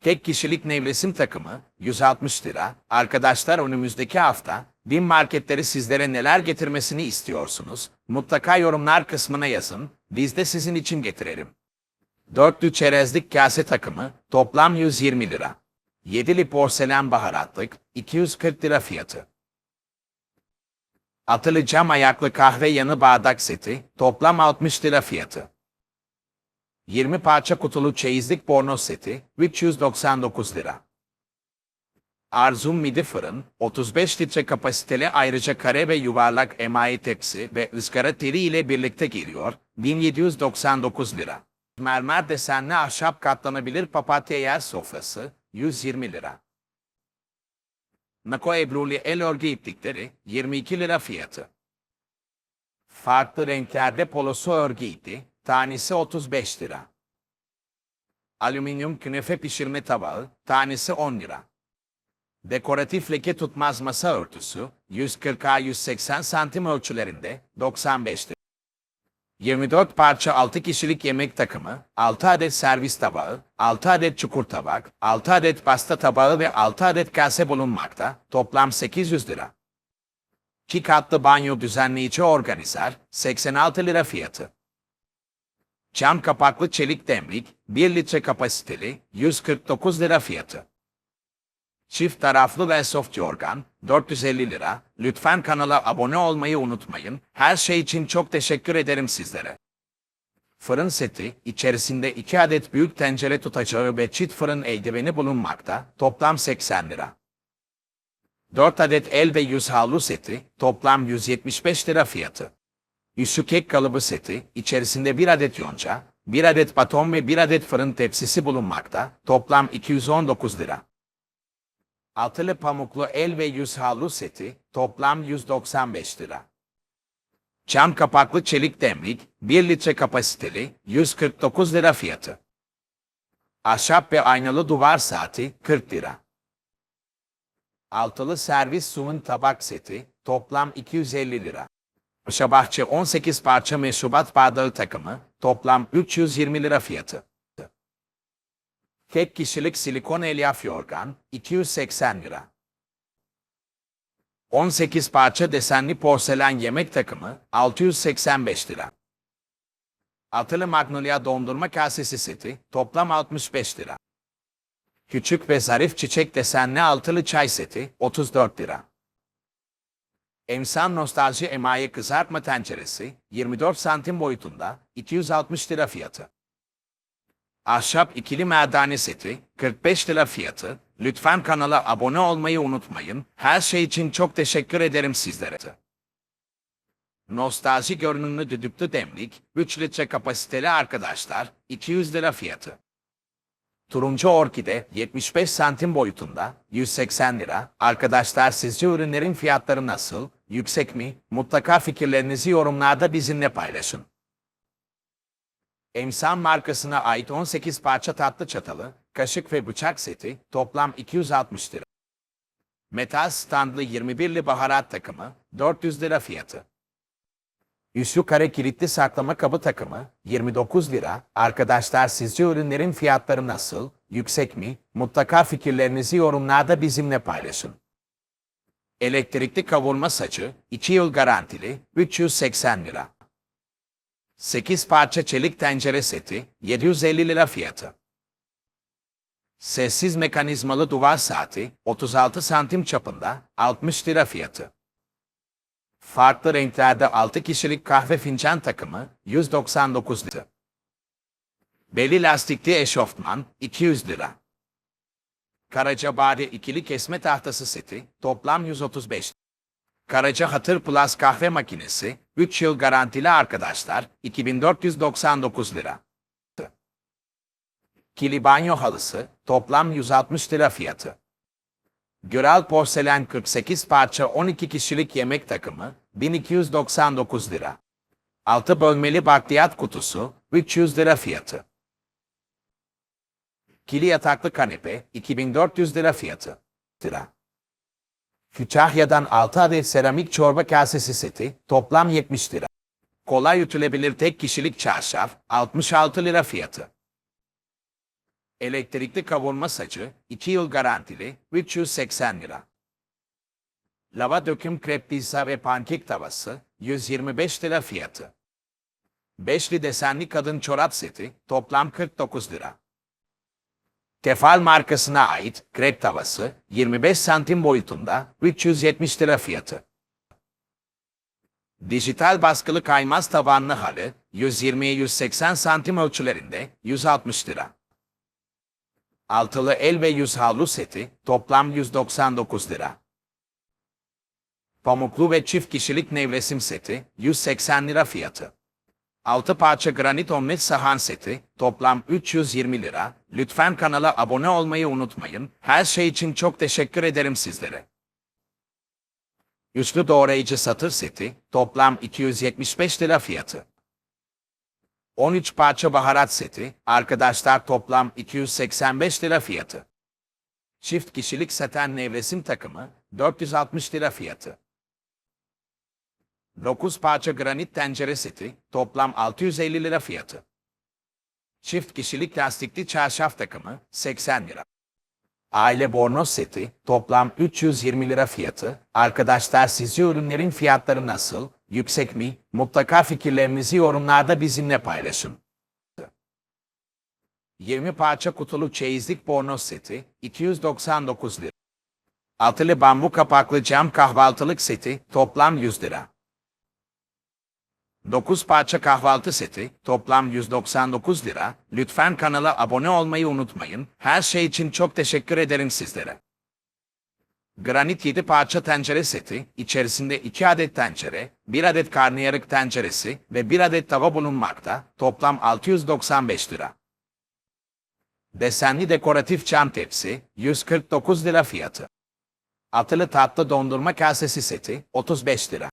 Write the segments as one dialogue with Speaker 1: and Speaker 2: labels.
Speaker 1: Tek kişilik nevresim takımı 160 lira. Arkadaşlar önümüzdeki hafta bin marketleri sizlere neler getirmesini istiyorsunuz? Mutlaka yorumlar kısmına yazın. Biz de sizin için getirelim. Dörtlü çerezlik kase takımı toplam 120 lira. Yedili porselen baharatlık 240 lira fiyatı. Atılı cam ayaklı kahve yanı bardak seti toplam 60 lira fiyatı. 20 parça kutulu çeyizlik bornoz seti 399 lira. Arzum midi fırın 35 litre kapasiteli ayrıca kare ve yuvarlak emayi tepsi ve ızgara teri ile birlikte geliyor 1799 lira. Mermer desenli ahşap katlanabilir papatya yer sofrası 120 lira. Nako Ebruli el örgü iplikleri 22 lira fiyatı. Farklı renklerde polosu örgü ipi, tanesi 35 lira. Alüminyum künefe pişirme tabağı, tanesi 10 lira. Dekoratif leke tutmaz masa örtüsü, 140'a 180 santim ölçülerinde, 95 lira. 24 parça 6 kişilik yemek takımı, 6 adet servis tabağı, 6 adet çukur tabak, 6 adet pasta tabağı ve 6 adet kase bulunmakta, toplam 800 lira. 2 katlı banyo düzenleyici organizer, 86 lira fiyatı. Cam kapaklı çelik demlik, 1 litre kapasiteli, 149 lira fiyatı. Çift taraflı ve soft yorgan, 450 lira. Lütfen kanala abone olmayı unutmayın. Her şey için çok teşekkür ederim sizlere. Fırın seti, içerisinde 2 adet büyük tencere tutacağı ve çift fırın eldiveni bulunmakta, toplam 80 lira. 4 adet el ve yüz havlu seti, toplam 175 lira fiyatı. Üssü kek kalıbı seti, içerisinde 1 adet yonca, 1 adet baton ve 1 adet fırın tepsisi bulunmakta, toplam 219 lira. Altılı pamuklu el ve yüz havlu seti, toplam 195 lira. Cam kapaklı çelik demlik, 1 litre kapasiteli, 149 lira fiyatı. Ahşap ve aynalı duvar saati, 40 lira. Altılı servis sunum tabak seti, toplam 250 lira. Paşabahçe 18 parça meşrubat bardağı takımı, toplam 320 lira fiyatı. Tek kişilik silikon elyaf yorgan, 280 lira. 18 parça desenli porselen yemek takımı, 685 lira. Atılı Magnolia dondurma kasesi seti, toplam 65 lira. Küçük ve zarif çiçek desenli altılı çay seti, 34 lira. Emsan Nostalji emaye kızartma tenceresi, 24 santim boyutunda, 260 lira fiyatı. Ahşap ikili merdane seti, 45 lira fiyatı. Lütfen kanala abone olmayı unutmayın. Her şey için çok teşekkür ederim sizlere. Nostalji görünümlü düdüklü demlik, 3 litre kapasiteli arkadaşlar, 200 lira fiyatı. Turuncu orkide 75 santim boyutunda 180 lira. Arkadaşlar sizce ürünlerin fiyatları nasıl? Yüksek mi? Mutlaka fikirlerinizi yorumlarda bizimle paylaşın. Emsan markasına ait 18 parça tatlı çatalı, kaşık ve bıçak seti toplam 260 lira. Metal standlı 21'li baharat takımı 400 lira fiyatı. Üslü kare kilitli saklama kabı takımı 29 lira. Arkadaşlar sizce ürünlerin fiyatları nasıl? Yüksek mi? Mutlaka fikirlerinizi yorumlarda bizimle paylaşın. Elektrikli kavurma saçı 2 yıl garantili 380 lira. 8 parça çelik tencere seti 750 lira fiyatı. Sessiz mekanizmalı duvar saati 36 santim çapında 60 lira fiyatı. Farklı renklerde 6 kişilik kahve fincan takımı 199 lira. Beli lastikli eşofman 200 lira. Karacabari ikili kesme tahtası seti toplam 135 Karaca Hatır Plus kahve makinesi 3 yıl garantili arkadaşlar 2499 lira. Kili banyo halısı toplam 160 lira fiyatı. Göral porselen 48 parça 12 kişilik yemek takımı 1299 lira. 6 bölmeli bakliyat kutusu 300 lira fiyatı. Kili yataklı kanepe 2400 lira fiyatı. Lira. Kütahya'dan 6 adet seramik çorba kasesi seti toplam 70 lira. Kolay ütülebilir tek kişilik çarşaf 66 lira fiyatı. Elektrikli kavurma saçı 2 yıl garantili 380 lira. Lava döküm krep pizza ve pankek tavası 125 lira fiyatı. Beşli desenli kadın çorap seti toplam 49 lira. Tefal markasına ait krep tavası 25 santim boyutunda 370 lira fiyatı. Dijital baskılı kaymaz tabanlı halı 120'ye 180 santim ölçülerinde 160 lira. Altılı el ve yüz havlu seti toplam 199 lira. Pamuklu ve çift kişilik nevresim seti 180 lira fiyatı. 6 parça granit omlet sahan seti toplam 320 lira. Lütfen kanala abone olmayı unutmayın. Her şey için çok teşekkür ederim sizlere. Üçlü doğrayıcı satır seti toplam 275 lira fiyatı. 13 parça baharat seti arkadaşlar toplam 285 lira fiyatı. Çift kişilik saten nevresim takımı 460 lira fiyatı. 9 parça granit tencere seti toplam 650 lira fiyatı. Çift kişilik lastikli çarşaf takımı 80 lira. Aile bornoz seti toplam 320 lira fiyatı. Arkadaşlar sizce ürünlerin fiyatları nasıl? Yüksek mi? Mutlaka fikirlerinizi yorumlarda bizimle paylaşın. 20 parça kutulu çeyizlik bornoz seti 299 lira. Altılı bambu kapaklı cam kahvaltılık seti toplam 100 lira. 9 parça kahvaltı seti toplam 199 lira. Lütfen kanala abone olmayı unutmayın. Her şey için çok teşekkür ederim sizlere. Granit 7 parça tencere seti, içerisinde 2 adet tencere, 1 adet karnıyarık tenceresi ve 1 adet tava bulunmakta, toplam 695 lira. Desenli dekoratif çam tepsi, 149 lira fiyatı. Atılı tatlı dondurma kasesi seti, 35 lira.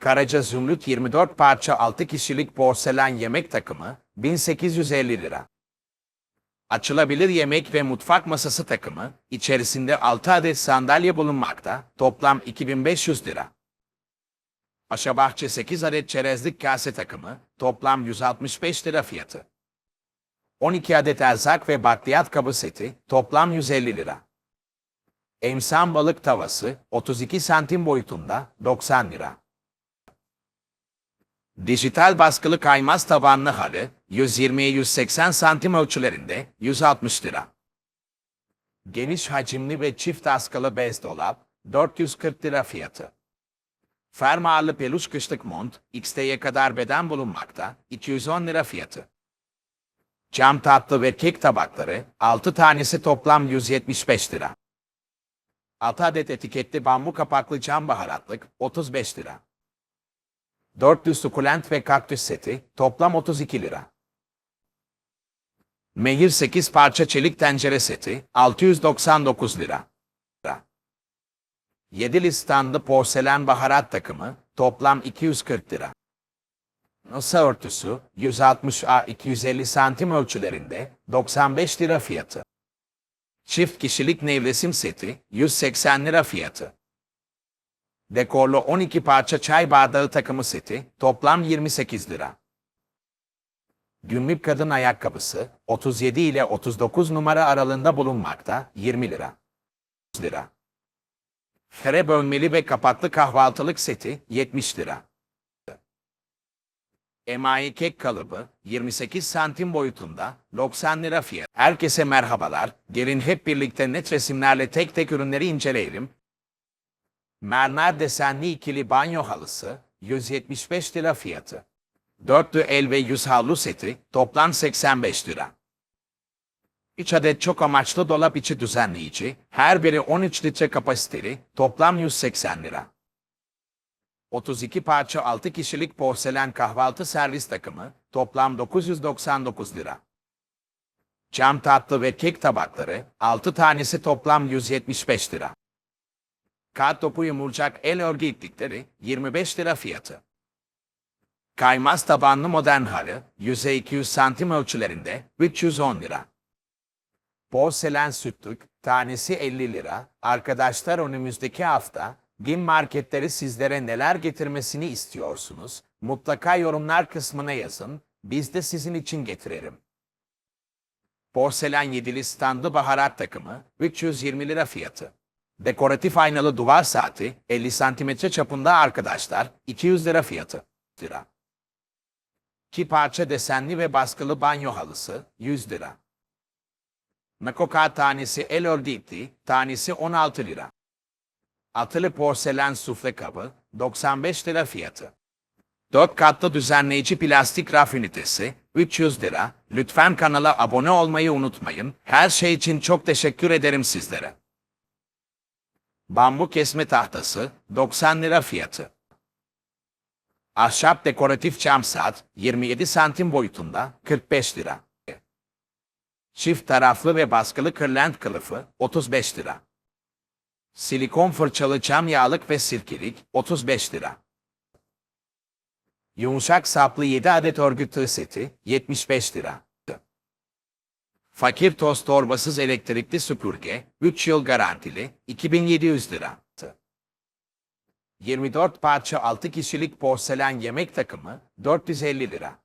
Speaker 1: Karaca Zümrüt 24 parça 6 kişilik porselen yemek takımı 1850 lira. Açılabilir yemek ve mutfak masası takımı içerisinde 6 adet sandalye bulunmakta toplam 2500 lira. Aşabahçe 8 adet çerezlik kase takımı toplam 165 lira fiyatı. 12 adet erzak ve bakliyat kabı seti toplam 150 lira. Emsan balık tavası 32 santim boyutunda 90 lira. Dijital baskılı kaymaz tabanlı halı 120'ye 180 santim ölçülerinde 160 lira. Geniş hacimli ve çift askılı bez dolap 440 lira fiyatı. Fermuarlı peluş kışlık mont XT'ye kadar beden bulunmakta 210 lira fiyatı. Cam tatlı ve kek tabakları 6 tanesi toplam 175 lira. 6 adet etiketli bambu kapaklı cam baharatlık 35 lira. Dörtlü sukulent ve kaktüs seti toplam 32 lira. Mehir 8 parça çelik tencere seti 699 lira. 7'li standlı porselen baharat takımı toplam 240 lira. Masa örtüsü 160 a 250 santim ölçülerinde 95 lira fiyatı. Çift kişilik nevresim seti 180 lira fiyatı. Dekorlu 12 parça çay bardağı takımı seti toplam 28 lira. Günlük kadın ayakkabısı 37 ile 39 numara aralığında bulunmakta 20 lira. lira. Kare bölmeli ve kapaklı kahvaltılık seti 70 lira. Emayi kek kalıbı 28 santim boyutunda 90 lira fiyat. Herkese merhabalar. Gelin hep birlikte net resimlerle tek tek ürünleri inceleyelim. Mermer desenli ikili banyo halısı 175 lira fiyatı. Dörtlü el ve yüz havlu seti toplam 85 lira. 3 adet çok amaçlı dolap içi düzenleyici, her biri 13 litre kapasiteli, toplam 180 lira. 32 parça 6 kişilik porselen kahvaltı servis takımı, toplam 999 lira. Cam tatlı ve kek tabakları, 6 tanesi toplam 175 lira. Kağıt topu yumurcak el örgü iplikleri 25 lira fiyatı. Kaymaz tabanlı modern halı yüzey 200 santim ölçülerinde 310 lira. Porselen sütlük tanesi 50 lira. Arkadaşlar önümüzdeki hafta Gim marketleri sizlere neler getirmesini istiyorsunuz? Mutlaka yorumlar kısmına yazın. Biz de sizin için getirelim. Porselen yedili standı baharat takımı 320 lira fiyatı. Dekoratif aynalı duvar saati 50 santimetre çapında arkadaşlar 200 lira fiyatı. Lira. İki parça desenli ve baskılı banyo halısı 100 lira. Nakoka tanesi el ördikli, tanesi 16 lira. Atılı porselen sufle kabı 95 lira fiyatı. 4 katlı düzenleyici plastik raf ünitesi 300 lira. Lütfen kanala abone olmayı unutmayın. Her şey için çok teşekkür ederim sizlere. Bambu kesme tahtası 90 lira fiyatı. Ahşap dekoratif cam saat 27 santim boyutunda 45 lira. Çift taraflı ve baskılı kırlent kılıfı 35 lira. Silikon fırçalı cam yağlık ve sirkelik 35 lira. Yumuşak saplı 7 adet örgü tığ seti 75 lira. Fakir toz torbasız elektrikli süpürge 3 yıl garantili 2700 lira. 24 parça 6 kişilik porselen yemek takımı 450 lira.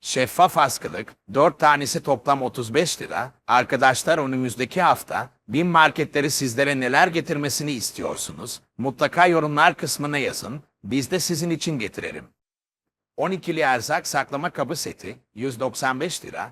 Speaker 1: Şeffaf askılık 4 tanesi toplam 35 lira. Arkadaşlar önümüzdeki hafta bin marketleri sizlere neler getirmesini istiyorsunuz? Mutlaka yorumlar kısmına yazın. Biz de sizin için getirelim. 12'li erzak saklama kabı seti 195 lira.